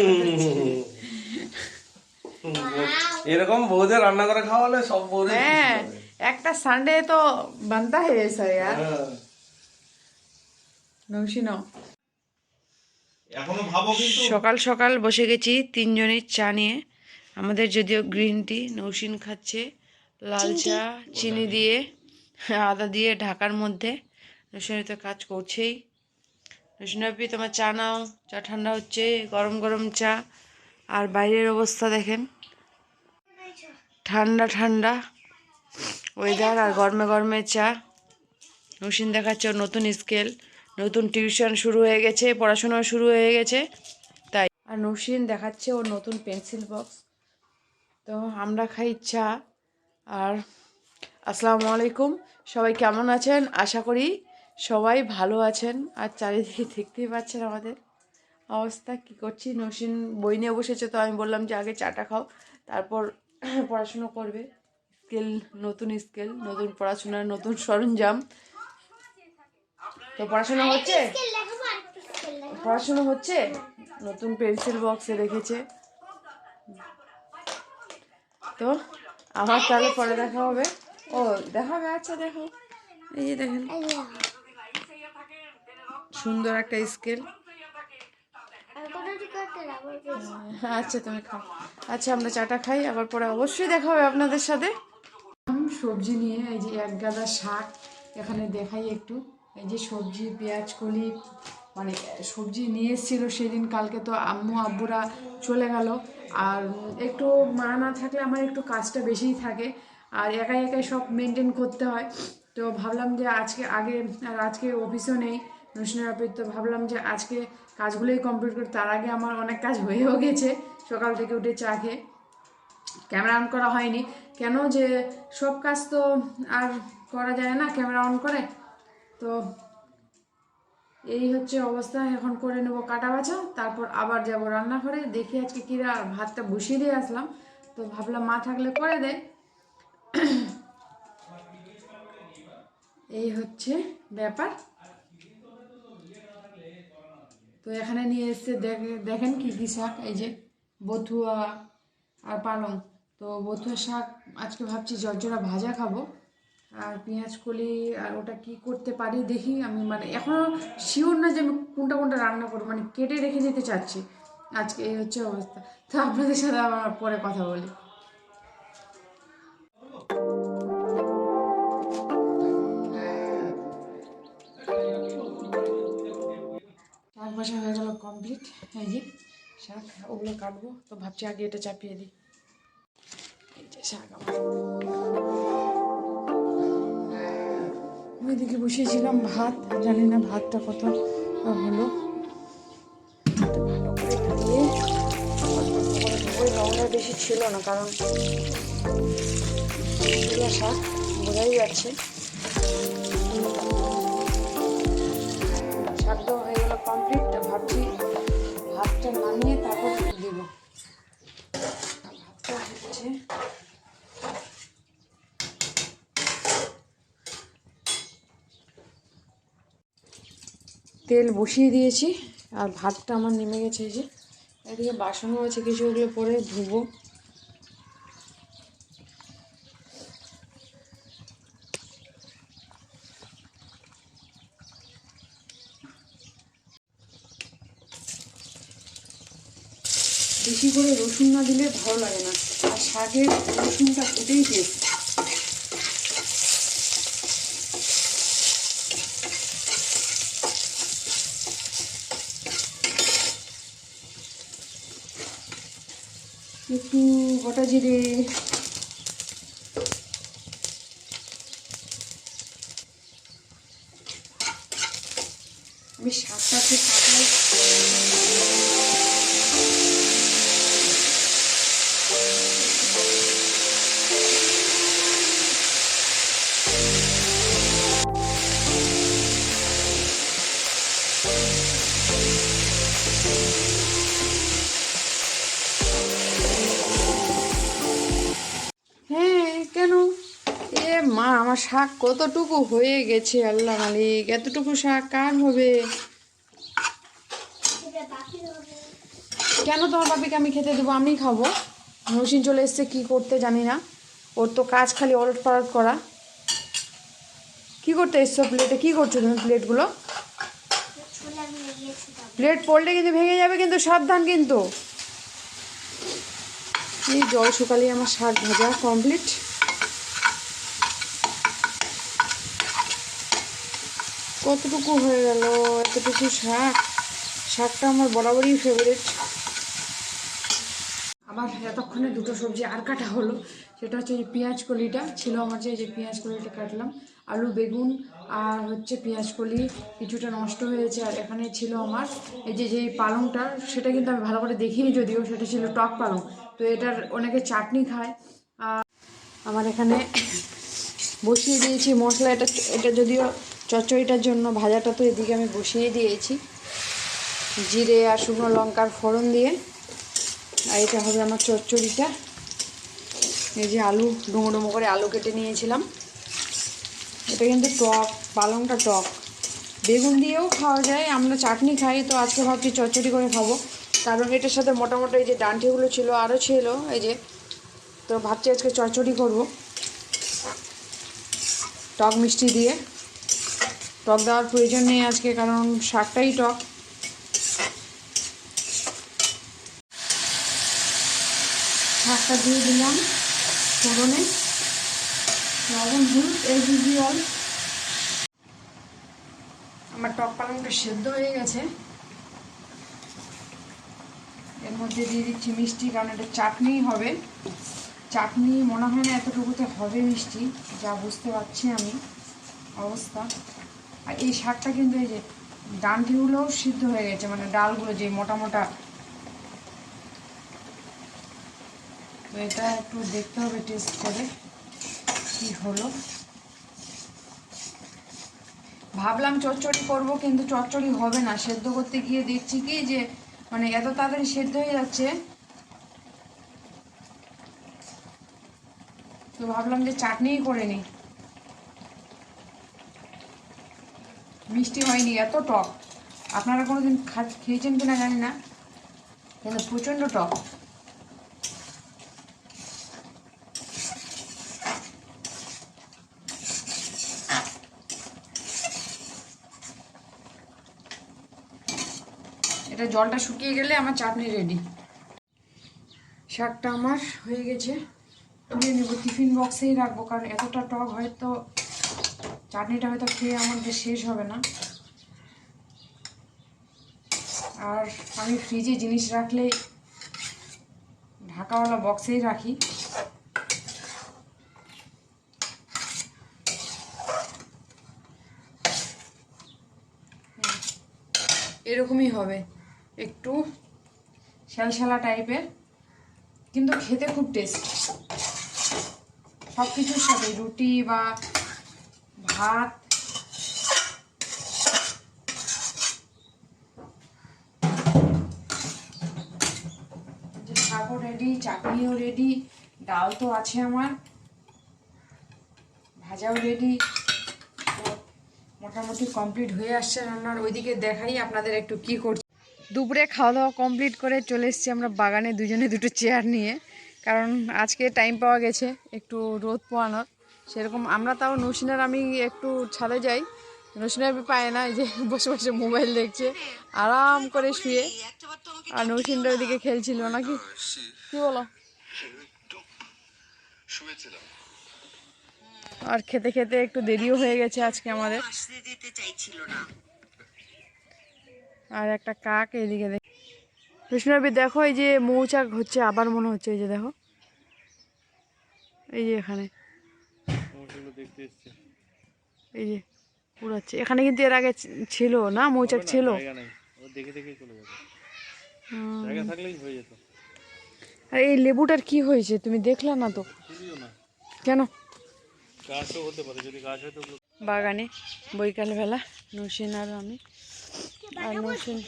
এরকম বৌদে রান্না করে খাওয়ালে সব বৌদের হ্যাঁ একটা সানডে তো বান্তা হয়ে এসা यार নৌশিনো সকাল সকাল বসে গেছি তিনজনের চা নিয়ে। আমাদের যদিও গ্রিন টি নৌশিন খাচ্ছে লাল চা চিনি দিয়ে আদা দিয়ে ঢাকার মধ্যে। নৌশিনী তো কাজ করছেই। নৌসিনাপি তোমার চা নাও। চা ঠান্ডা হচ্ছে, গরম গরম চা। আর বাইরের অবস্থা দেখেন। ঠান্ডা ঠান্ডা। ওয়েদার আর গরমে গরমে চা। নৌসিন দেখাচ্ছে নতুন স্কেল। নতুন টিউশন শুরু হয়ে গেছে পড়াশোনা শুরু হয়ে গেছে। তাই। আর নৌসিন দেখাচ্ছে ওর নতুন পেন্সিল বক্স। তো আমরা খাই চা। আর আসসালামু আলাইকুম। সবাই কেমন আছেন? আশা করি সবাই ভালো আছেন আর চারিদিকে দেখতেই পাচ্ছেন আমাদের অবস্থা। কি করছি? নসীন বই নিয়ে বসেছে তো আমি বললাম যে আগে চাটা খাও, তারপর পড়াশুনো করবে। স্কেল, নতুন স্কেল, নতুন পড়াশোনার নতুন সরঞ্জাম। তো পড়াশোনা হচ্ছে? পড়াশোনা হচ্ছে? নতুন পেন্সিল বক্সে রেখেছে। তো আমার তাহলে পরে দেখা হবে। ও, দেখা হবে? আচ্ছা দেখো। এই যে দেখেন। সুন্দর একটা স্কেল আচ্ছা তুমি খাও। আচ্ছা আমরা চাটা খাই আবার পরে অবশ্যই দেখা হবে আপনাদের সাথে। সবজি নিয়ে এই যে এক গাদা শাক এখানে দেখাই একটু। এই যে সবজি পেঁয়াজ কলি মানে সবজি নিয়ে এসেছিল সেদিন কালকে তো আম্মু আব্বুরা চলে গেল। আর একটু মা না থাকলে আমার একটু কাজটা বেশিই থাকে। আর একাই একাই সব মেনটেন করতে হয়। তো ভাবলাম যে আজকে আগে আর আজকে অফিসও নেই। নসিনাপির তো ভাবলাম যে আজকে কাজগুলোই কমপ্লিট করি। তার আগে আমার অনেক কাজ হয়েও গেছে। সকাল থেকে উঠে চা খেয়ে। ক্যামেরা অন করা হয়নি। কেন যে সব কাজ তো আর করা যায় না ক্যামেরা অন করে। তো এই হচ্ছে অবস্থা। এখন করে নেব কাটা বাছা, তারপর আবার যাব রান্নাঘরে। দেখি আজকে কী ভাতটা বসিয়ে দিয়ে আসলাম। তো ভাবলাম মা থাকলে করে দেয়। এই হচ্ছে ব্যাপার। তো এখানে নিয়ে এসছে দেখে- দেখেন কি কি শাক, এই যে বথুয়া আর পালং। তো বথুয়া শাক আজকে ভাবছি জর্জরা ভাজা খাব। আর পেঁয়াজ কলি, আর ওটা কি করতে পারি দেখি আমি মানে এখনও শিওর না যে আমি কোনটা কোনটা রান্না করব মানে কেটে রেখে যেতে চাচ্ছি। আজকে এই হচ্ছে অবস্থা। তো আপনাদের সাথে আবার পরে কথা বলি। বাসা হয়ে গেল কমপ্লিট এই যে শাক, ওগুলো কাটবো। তো ভাবছি আগে এটা চাপিয়ে দিই। শাক আমার। ওইদিকে বসিয়েছিলাম ভাত। জানি না ভাতটা কত হলো। বেশি ছিল না, কারণ শাক বোঝাই যাচ্ছে। কমপ্লিট ভাবছি ভাতটা নামিয়ে তারপর দিব। ভাতটা হচ্ছে তেল বসিয়ে দিয়েছি, আর ভাতটা আমার নেমে গেছে যে। এদিকে বাসনও আছে, কিছু ওগুলো পরে ধুবো। বেশি করে রসুন না দিলে ভালো লাগে না। আর শাকের রসুনটা ফুটেই টেস্ট একটু গোটা জিরে শাক কতটুকু হয়ে গেছে, আল্লাহ মালিক? এতটুকু শাক কার হবে? কেন তোমার বাপিকে আমি খেতে দেবো? আমি খাব। নসিন চলে এসছে, কি করতে জানি না। ওর তো কাজ খালি ওলট পালট করা। কি করতে এসছো প্লেটে কি করছ তুমি প্লেটগুলো প্লেট পড়লে কিন্তু ভেঙে যাবে, কিন্তু সাবধান কিন্তু। এই জল শুকালে আমার শাক ভাজা কমপ্লিট কতটুকু হয়ে গেল? এতটুকু শাক? শাকটা আমার বরাবরই ফেভারিট আবার এতক্ষণে দুটো সবজি আর কাটা হলো। সেটা হচ্ছে পেঁয়াজ কলিটা। ছিল আমার যে যে পেঁয়াজ কলিটা কাটলাম। আলু, বেগুন আর হচ্ছে পেঁয়াজ কলি। কিছুটা নষ্ট হয়েছে আর এখানে ছিল আমার। এই যে, যেই পালংটা, সেটা কিন্তু আমি ভালো করে দেখিনি যদিও। সেটা ছিল টক পালং। তো এটার অনেকে চাটনি খায়। আর আমার এখানে বসিয়ে দিয়েছি মশলা। এটা এটা যদিও চচ্চড়িটার জন্য ভাজাটা তো এদিকে আমি বসিয়ে দিয়েছি। জিরে আর শুকনো লঙ্কার ফোড়ন দিয়ে। আর এটা হবে আমার চচ্চড়িটা। এই যে আলু, ডুমো ডুমো করে আলু কেটে নিয়েছিলাম। এটা কিন্তু টক, পালংটা টক। বেগুন দিয়েও খাওয়া যায়, আমরা চাটনি খাই, তো আজকে ভাবছি চচ্চড়ি করে খাব। কারণ এটার সাথে মোটামুটি এই যে ডান্টিগুলো ছিল, আরও ছিল, এই যে, তো ভাবছি আজকে চচ্চড়ি করব। টক মিষ্টি দিয়ে। টক দেওয়ার প্রয়োজন নেই আজকে, কারণ শাকটাই টক। শাকটা দিয়ে দিলাম ফোড়নে। লবণ, হলুদ এর জল আমার টক পালংটা সেদ্ধ হয়ে গেছে। এর মধ্যে দিয়ে দিচ্ছি মিষ্টি, কারণ এটা চাটনি হবে। চাটনি মনে হয় না এতটুকুতে হবে মিষ্টি, যা বুঝতে পারছি আমি। অবস্থা। আর এই শাকটা কিন্তু এই যে ডান্টিগুলোও সিদ্ধ হয়ে গেছে মানে ডালগুলো যে মোটা মোটা। তো এটা একটু দেখতে হবে টেস্ট করে কি হলো। ভাবলাম চচ্চড়ি করব, কিন্তু চচ্চড়ি হবে না। সেদ্ধ করতে গিয়ে দেখছি কি যে মানে এত তাড়াতাড়ি সেদ্ধ হয়ে যাচ্ছে। তো ভাবলাম যে চাটনিই করে নিই। মিষ্টি হয়নি, এত টক। আপনারা কোনোদিন খা খেয়েছেন কিনা জানি না, কিন্তু প্রচণ্ড টক। এটা জলটা শুকিয়ে গেলে আমার চাটনি রেডি শাকটা আমার হয়ে গেছে। তুলে নেব টিফিন বক্সেই রাখব, কারণ এতটা টক হয়তো চাটনিটা হয়তো খেয়ে আমাদের শেষ হবে না। আর আমি ফ্রিজে জিনিস রাখলে ঢাকাওয়ালা বক্সেই রাখি। এরকমই হবে। একটু শ্যালশ্যালা টাইপের, কিন্তু খেতে খুব টেস্ট সব কিছুর সাথে রুটি বা ভাত শাকও রেডি চাটনিও রেডি ডাল তো আছে আমার। ভাজাও রেডি মোটামুটি কমপ্লিট হয়ে আসছে রান্নার। ওইদিকে দেখাই আপনাদের একটু কি করছি। দুপুরে খাওয়া দাওয়া কমপ্লিট করে চলে এসেছি আমরা বাগানে দুজনে দুটো চেয়ার নিয়ে। কারণ আজকে টাইম পাওয়া গেছে একটু রোদ পোয়ানোর। সেরকম আমরা তাও নসিনার আমি একটু ছাদে যাই। নসিনার পায় না, এই যে বসে বসে মোবাইল দেখছে, আরাম করে শুয়ে। আর নসিনটা ওইদিকে খেলছিল নাকি? কি বলো? আর খেতে খেতে একটু দেরিও হয়ে গেছে আজকে আমাদের। আর একটা কাক এদিকে বিষ্ণুবী দেখো এই যে মৌচাক হচ্ছে, আবার মনে হচ্ছে, এই যে দেখো। এই যে এখানে। এই যে উড়াচ্ছে এখানে কিন্তু এর আগে ছিল না মৌচাক ছিল। দেখে দেখে চলে জায়গা থাকলেই হয়ে যেত। আর এই লেবুটার কি হয়েছে? তুমি দেখলা না তো? কেন? গাছও হতে পারে যদি গাছ হয় তো ওগুলো বাগানে বৈকালবেলা নসিন আর আমি। আর নসিন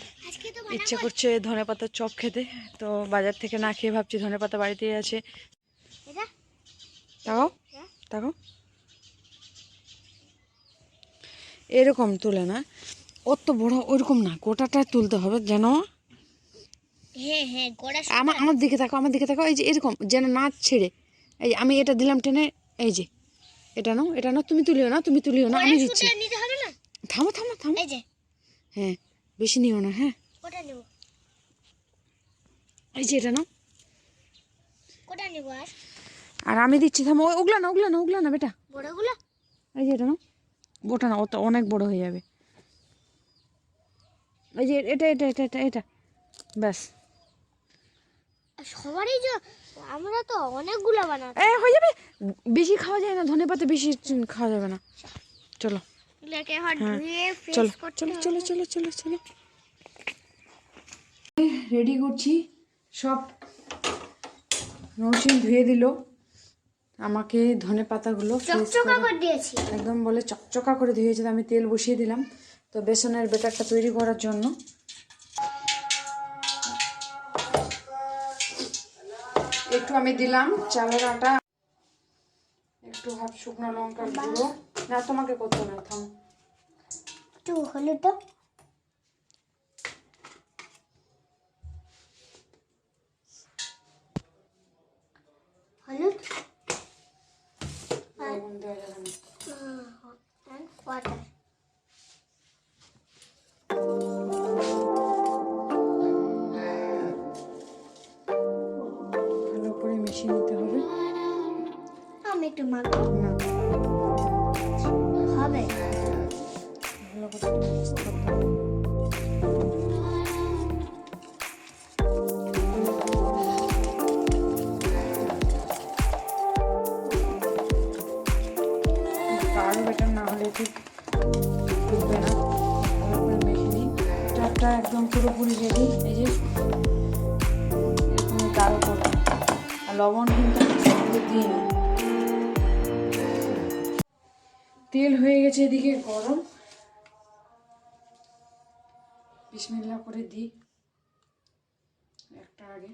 ইচ্ছে করছে ধনে পাতার চপ খেতে। তো বাজার থেকে না খেয়ে ভাবছি ধনে পাতা বাড়িতেই আছে। তাকাও। তাকাও। এরকম তুলে না। অত বড় ওইরকম না গোটাটা তুলতে হবে যেন হ্যাঁ হ্যাঁ আমার আমার দিকে থাকো আমার দিকে থাকো এই যে এরকম যেন না ছেড়ে। এই যে আমি এটা দিলাম টেনে এই যে এটা নাও এটা নাও তুমি তুলিও না তুমি তুলিও না আমি দিচ্ছি। না? থামো থামো থামো। এই যে। হ্যাঁ বেশি নিও না হ্যাঁ। এই যে এটা নাও। আর। আমি দিচ্ছি থামো ওগুলা না ওগুলো না ওগুলো না বেটা। বড়গুলো? এই যে এটা নাও। ওটা না ওটা অনেক বড় হয়ে যাবে। এই যে এটা এটা এটা এটা এটা ব্যাস। সবারই যে আমরা তো অনেকগুলো বানাতে এ হয়ে যাবে। বেশি খাওয়া যায় না ধনে পাতা বেশি খাওয়া যাবে না। চলো। ফ্রেশ চলো চলো চলো চলো চলো চলো রেডি করছি। সব নৌসিন ধুয়ে দিল। আমাকে ধনে পাতাগুলো একদম বলে চকচকা করে ধুয়েছে আমি তেল বসিয়ে দিলাম তো বেসনের বেটারটা তৈরি করার জন্য। একটু আমি দিলাম চালের আটা একটু হাফ শুকনো লঙ্কার গুঁড়ো। না তোমাকে করতে না থাম। একটু হলুদ তেল হয়ে গেছে এদিকে গরম। বিসমিল্লা করে দিই। একটা আগে।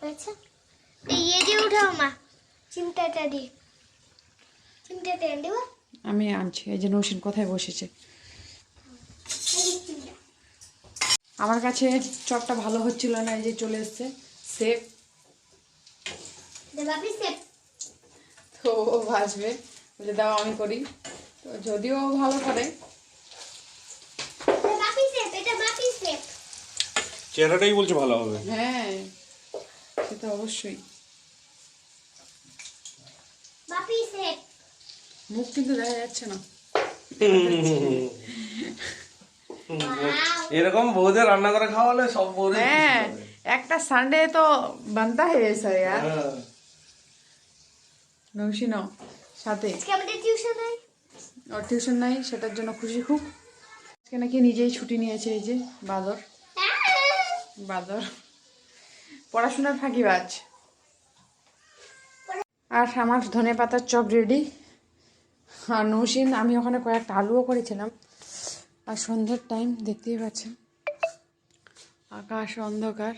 হয়েছে এই দিয়ে উঠাও মা। চিমটাটা দিয়ে চিমটাটা দেবো? আমি আনছি এই যে নৌসিন কোথায় বসেছে? আমার কাছে চপটা ভালো হচ্ছিল না এই যে চলে এসছে। সেফ তো ও ভাসবে বলে দাও আমি করি। তো যদিও ভালো করে। বাপি সেপ এটা বাপি সেপ চেহারাটাই বলছে ভালো হবে। হ্যাঁ সে তো অবশ্যই। মুখ কিন্তু দেখা যাচ্ছে না। এরকম বৌদের রান্না করে খাওয়ালে সব বৌদের হ্যাঁ একটা সানডে তো বান্তা হয়ে এসে यार নৌশি সাথে। টিউশন নাই। ওর টিউশন নাই সেটার জন্য খুশি খুব। আজকে নাকি নিজেই ছুটি নিয়েছে এই যে বাদর। বাদর। পড়াশোনার ফাঁকিবাজ। আর আমার ধনে পাতার চপ রেডি আর নৌসিন আমি ওখানে কয়েকটা আলুও করেছিলাম। আর সন্ধ্যের টাইম দেখতেই পাচ্ছেন। আকাশ অন্ধকার।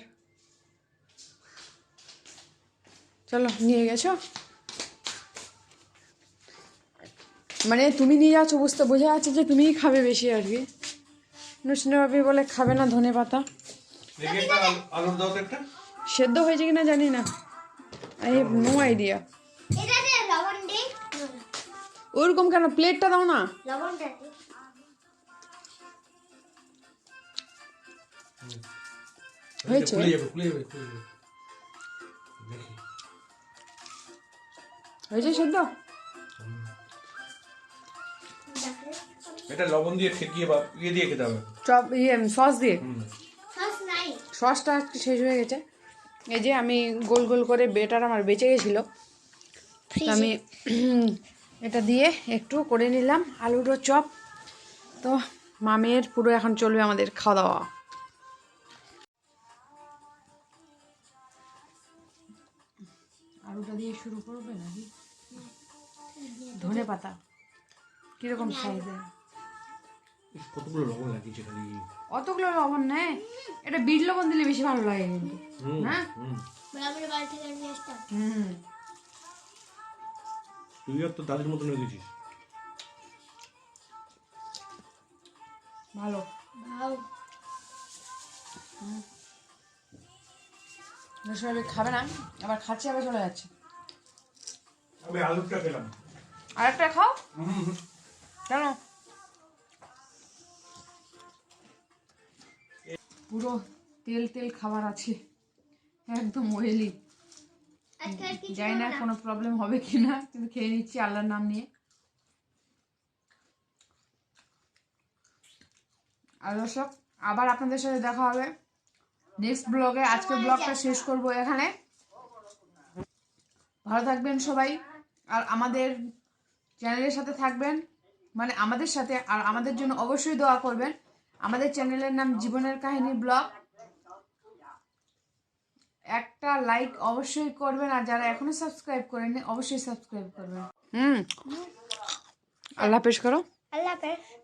চলো নিয়ে গেছো? মানে তুমি নিয়ে যাচ্ছ বুঝতে বোঝা যাচ্ছে যে তুমিই খাবে বেশি আর কি। নুসিনা ভাবি বলে খাবে না ধনে পাতা। সেদ্ধ হয়েছে কিনা জানি না। আই হ্যাভ নো আইডিয়া ওরকম কেন? প্লেটটা দাও না। হয়েছে? হয়েছে? সেদ্ধ? এটা লবণ দিয়ে ঠেকিয়ে বা ইয়ে দিয়ে খেতে হবে। চপ ইয়ে সস দিয়ে? সসটা একটু শেষ হয়ে গেছে। এই যে আমি গোল গোল করে বেটার আমার বেঁচে গেছিল। আমি এটা দিয়ে একটু করে নিলাম আলুরও চপ। তো মামের পুরো এখন চলবে আমাদের খাওয়া দাওয়া আলুটা দিয়ে শুরু করবে নাকি? ধনে পাতা। কীরকম সাইজের কতগুলো লবণ লাগিয়েছে খালি? অতগুলো লবণ নেয় এটা বিট লবণ দিলে বেশি ভালো লাগে কিন্তু। হ্যাঁ হুম। তুই আর তো দাদির মতন হয়ে গেছিস। ভালো। সবাই খাবে না? আবার খাচ্ছে আবার চলে যাচ্ছে। আমি আলুটা খেলাম। আরেকটা খাও। কেন? পুরো তেল তেল খাবার আছে। একদম ওয়েলি জানি না কোনো প্রবলেম হবে কি না কিন্তু খেয়ে নিচ্ছি আল্লাহর নাম নিয়ে। আর দর্শক আবার আপনাদের সাথে দেখা হবে। নেক্সট ব্লগে আজকে ব্লগটা শেষ করব এখানে। ভালো থাকবেন সবাই আর আমাদের চ্যানেলের সাথে থাকবেন। মানে আমাদের সাথে আর আমাদের জন্য অবশ্যই দোয়া করবেন। আমাদের চ্যানেলের নাম জীবনের কাহিনী ব্লগ একটা লাইক অবশ্যই করবেন আর যারা এখনও সাবস্ক্রাইব করেননি অবশ্যই সাবস্ক্রাইব করবেন। হুম। আল্লাহ হাফেজ করো। আল্লাহ হাফেজ।